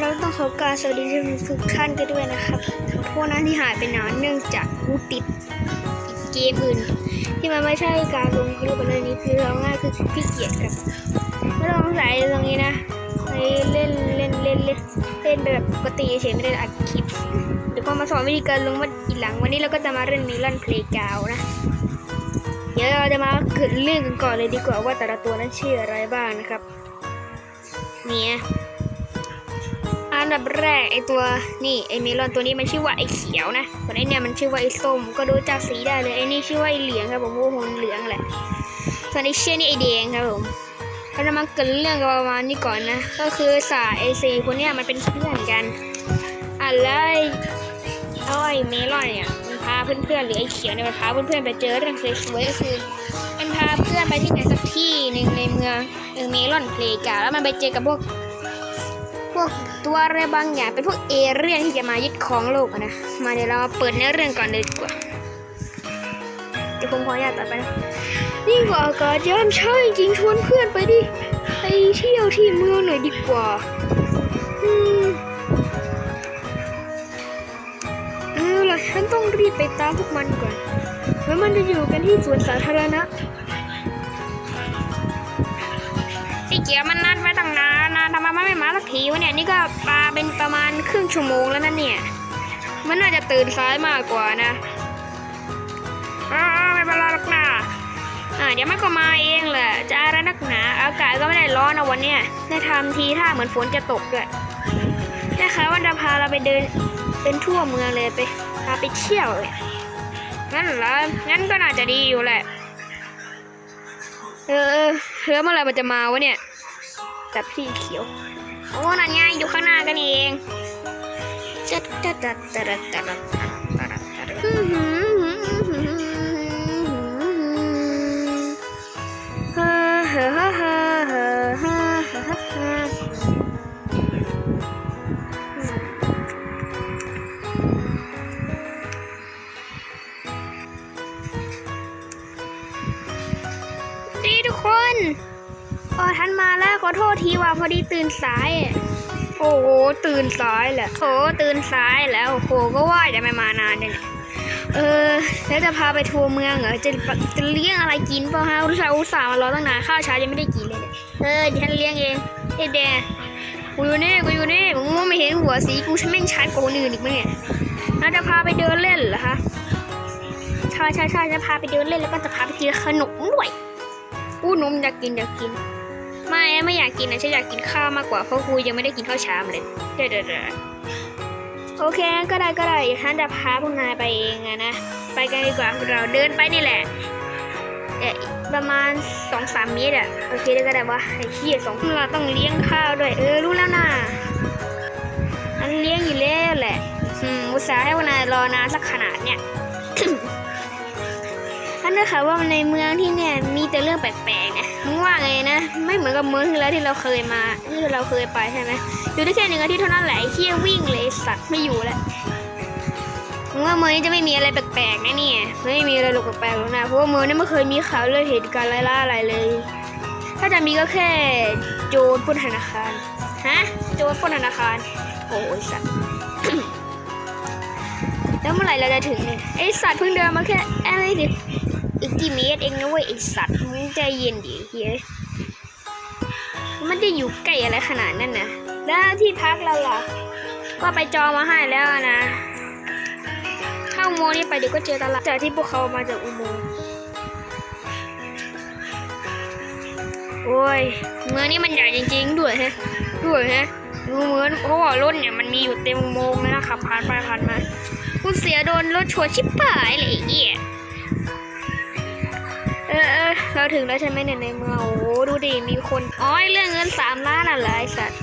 เราต้องขอกรารสวัสดีทุกท่านกันด้วยนะครับขอโทษนะที่หายไปนานเนื่องจากกูติดเกมอื่น ที่มันไม่ใช่การลงคลิปอะไรนี้คือเอาง่ายคือพี่เกียจครับไม่ต้องสงสัยตรงนี้นะไปเล่นเล่นเล่นเล่นเล่นแบบปกติเฉยไม่ได้อัดคลิปเดี๋ยวพอมาสอนวิธีการลงมาอีกหลังวันนี้เราก็จะมาเล่นมิลันเพลย์กาวนะเดี๋ยวเราจะมาเกิดเรื่องกันก่อนเลยดีกว่าว่าแต่ละตัวนั้นชื่ออะไรบ้างนะครับ เนี่ยอันดับแรกไอตัวนี่ไอเมลอนตัวนี้มันชื่อว่าไอเขียวนะส่วนไอเนี่ยมันชื่อว่าไอส้มก็ดูจากสีได้เลยไอนี่ชื่อว่าไอเหลืองครับผมโอ้โหเหลืองแหละส่วนไอเชี่ยนี่ไอแดงครับผมเราจะมาเกิดเรื่องกันประมาณนี้ก่อนนะ ก็คือสายไอซีคนเนี้ยมันเป็นเพื่อนกันอะแล้วไอไอเมลอนเนี่ยมันพาเพื่อนๆหรือไอเขียวเนี่ยมันพาเพื่อนๆไปเจอเรื่องสวยๆก็คือมันพาเพื่อนไปที่ไหนสักที่หนึ่งในเมือง เออเมลอนเพลกาแล้วมันไปเจอกับพวก พวกตัวอะไรบางอย่างเป็นพวกเอเรียนที่จะมายึดครองโลกนะ มาเดี๋ยวเรามาเปิดเนื้อเรื่องก่อนเลยดีกว่าเดี๋ยวผมขออนุญาตตัดไปนะนี่ก็อากาศยามเช้าจริงชวนเพื่อนไปดิไปเที่ยวที่เมืองหน่อยดีกว่าอืมเออล่ะฉันต้องรีบไปตามพวกมันก่อนแล้วมันจะอยู่กันที่สวนสาธารณะ เกียมันนัดไว้ตั้งนานนะทำไมมันไม่มาสักทีวะเนี่ยนี่ก็ปาเป็นประมาณครึ่งชั่วโมงแล้วนะเนี่ย มันน่าจะตื่นสายมากกว่านะอ้าวไม่เป็นไรหรอกนะอ่าเดี๋ยวมันก็มาเองแหละจะอะไรนักหนา อากาศก็ไม่ได้ร้อนนะวันเนี้ยได้ทำทีท่าเหมือนฝนจะตกด้วยนะคะว่าจะพาเราไปเดินเป็นทั่วเมืองเลยไปพาไปเที่ยวเลยงั้นเหรองั้นก็น่าจะดีอยู่แหละ เออเออเมื่อไหรมันจะมาวะเนี่ย กับพี่เขียวโอ้นั่นไงอยู่ข้างหน้ากันเองจัดจัดจัดจัดจัดดีทุกคน เออท่านมาแล้วขอโทษทีว่าพอดีตื่นสาย โอ้โหตื่นสายแหละโอ้ตื่นสายแล้วโอ้โหก็ว่าจะไม่มานานเลยเออแล้วจะพาไปทัวร์เมืองเหรอจะจะเลี้ยงอะไรกินเปล่าฮะอุตส่าห์อุตส่าห์มารอตั้งนานข้าวเช้ายังไม่ได้กินเลยเออฉันเลี้ยงเองไอ้แดงกูอยู่นี่กูอยู่นี่มึงไม่เห็นหัวสีกูฉันแม่งชัดกว่าคนอื่นอีกมั้งเนี่ยเราจะพาไปเดินเล่นเหรอคะใช่ใช่ใช่จะพาไปเดินเล่นแล้วก็จะพาไปกินขนมด้วยอู้นมอยากกินอยากกิน ไม่ไม่อยากกินนะฉันอยากกินข้าวมากกว่าเพราะครูยังไม่ได้กินข้าวเช้าเลยเดี๋ยวเดี๋ยวโอเคก็ได้ก็ได้เดี๋ยวฉันจะพาพวกนายไปเองนะไปกันดีกว่าเราเดินไปนี่แหละเออประมาณสองสามเมตรอะโอเคได้ก็ได้ว่าไอ้เหี้ยสองเราต้องเลี้ยงข้าวด้วยเออรู้แล้วนะอันเลี้ยงอยู่แล้วแหละอืมอุตส่าห์ให้พวกนายรอนานสักขนาดเนี่ย ท่านได้ข่าวว่าในเมืองที่เนี่ยมีแต่เรื่องแปลกๆนะมึงว่าไงนะ ไม่เหมือนกับเมืองที่แล้วที่เราเคยมาที่เราเคยไปใช่ไหมอยู่ได้แค่หนึ่งอาทิตย์เท่านั้นแหละเที่ยวิ่งเลยสัตว์ไม่อยู่แล้วว่าเมืองนี้จะไม่มีอะไรแปลกๆนะเนี่ยไม่มีอะไรหรอกแปลกๆหรอกนะเพราะว่าเมืองนี้ไม่เคยมีข่าวเรื่องเหตุการณ์ไล่ล่าอะไรเลย ถ้าจะมีก็แค่โจรปล้นธนาคารฮะโจรปล้นธนาคารโอ้ยสัตว์แล้วเมื่อไหร่เราจะถึงเนี่ยไอสัตว์เพิ่งเดินมาแค่อะไรดิ อีกกี่เมตรเองนะเว้ยไอสัตว์มึงใจเย็นดิเฮ้ยมันจะอยู่ใกล้อะไรขนาดนั้นนะแล้วที่พักเราล่ะ ก็ไปจองมาให้แล้วนะเข้าอุโมงค์นี้ไปเดี๋ยวก็เจอตลาดจากที่พวกเขามาจากอุโมงค์โอ้ยเมืองนี้มันใหญ่จริง ๆ ด้วยฮะด้วยฮะดูเหมือนเพราะว่ารถเนี่ยมันมีอยู่เต็มอุโมงค์เลยนะขับผ่านไปผ่านมากูเสียโดนรถชนชิบหายเลยไอ้เหี้ย เออเออเราถึงแล้วใช่ไหมเนี่ยในเมืองโอ้โหดูดิมีคนอ๋อไอ้เรื่องเงินสามล้านอะไรไอ้สัตว์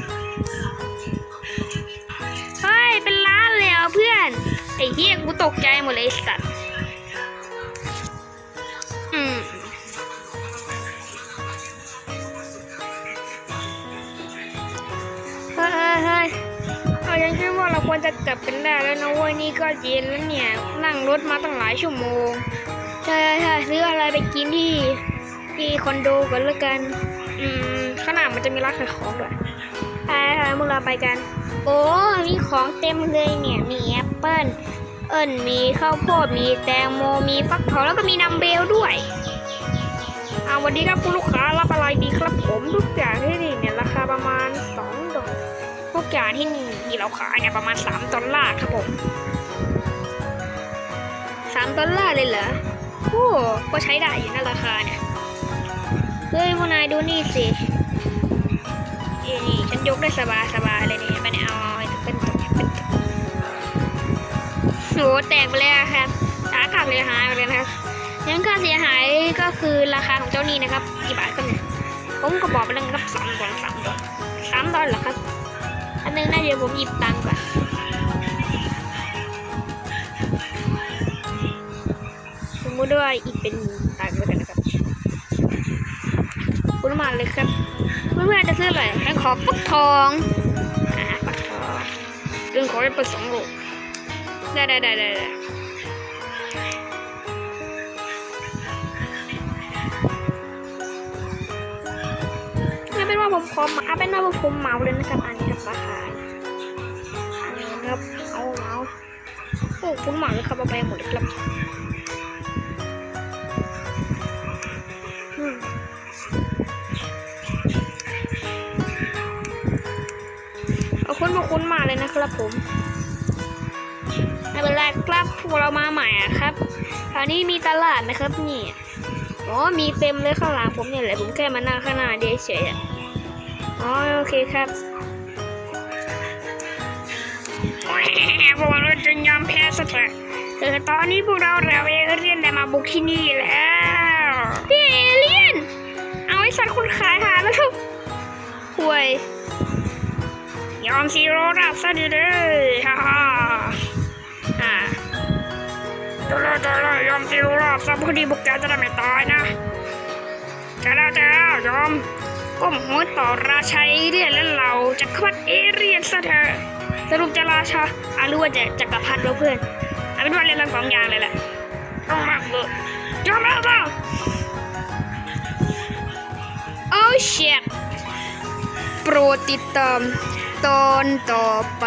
เฮ้ยเป็นล้านเลยเหรอเพื่อนไอ้เหี้ยกูตกใจหมดเลยไอ้สัตว์อืมเฮ้ยเฮ้ยเฮ้ยเอาฉันคิดว่าเราควรจะกลับกันได้แล้วนะเว้ยนี่ก็เย็นแล้วเนี่ยนั่งรถมาตั้งหลายชั่วโมง ใช่ใช่ซื้ออะไรไปกินที่ที่คอนโดก่อนล้วกัน อืมขางหนาดมันจะมีร้านขายของด้วยไปค่ะพวกเราไปกัน โอ้มีของเต็มเลยเนี่ย มีแอปเปิ้ลเอิญมีข้าวโพดมีแตงโมมีฟักทองแล้วก็มีนัมเบลด้วยเอาวันนี้ครับคุณลูกค้ารับอะไรดีครับผมทุกอย่างที่นี่เนี่ยราคาประมาณสองดอลทุกอย่างที่นี่ที่เราขายเนี่ยประมาณสามดอลลาร์ครับผมสามดอลลาร์เลยเหรอ โอ้ก็ใช้ได้อยู่นะราคาเนี่ย เฮ้ยพวกนายดูนี่สิเอ้นี่ฉันยกได้สบายสบายเลยเนี่ยไปเนี่ยเอาเอาเป็นตกเป็นตกโหแตกไปเลยอะครับสาขาดเลยหายไปเลยนะครับงั้นค่าเสียหายก็คือราคาของเจ้านี่นะครับ กี่บาทครับเนี่ย ผมก็บอกไปแล้วครับสามดอลสามดอลสามดอลเหรอครับ อันนึงน่าเดี๋ยวผมหยิบตังค์ก่อน สมมติว่าอีกเป็นตังค์แล้วกันนะครับคุณมาเลยครับเพื่อนๆจะซื้ออะไรให้ขอปักทองอ่าปักทองดึงขอไปเปิดสองลูกได้ได้ได้ได้ได้เป็นว่าผมขอมาเอาเป็นว่าผมเหมาเลยนะครับอันนี้ครับราคาอันนี้ครับเอาเมาโอ้ผมเหมาเลยครับเอาไปหมดเลยครับ เอาคุณมาคุณมาเลยนะครับผมไม่เป็นไรครับพวกเรามาใหม่อะครับคราวนี้มีตลาดนะครับนี่อ๋อมีเต็มเลยข้างหลังผมเนี่ยแหละผมแค่มานั่งข้างหน้าเดเฉยอะอ๋อโอเคครับโอ้ยพวกเราจะยอมแพ้สักแล้วเออตอนนี้พวกเราเราเอเรียนได้มาบุกที่นี่แล้วพี่เอเลียน เอาไอ้สัตว์คุณขายหาแล้วทุกห่วย อมซีโร่รับซะดีเลยฮ่าฮ่าอ่าจะเลยจะเลยยอมซีโร่รับซะพอดีบุกแกจะได้ไม่ตายนะจะแล้จะแล้วยอมก้มหัวต่อราชาเอเรียนและเราจะควัดเอเรียนซะเถอะสรุปจะราชาอารู้ว่าจะจักรพรรดิวะเพื่อนเอาเป็นว่าเล่นทั้งสองอย่างเลยแหละต้องมากเลยยอมแล้วจ้าโอ้เชียโปรดติดตาม ตอนต่อไป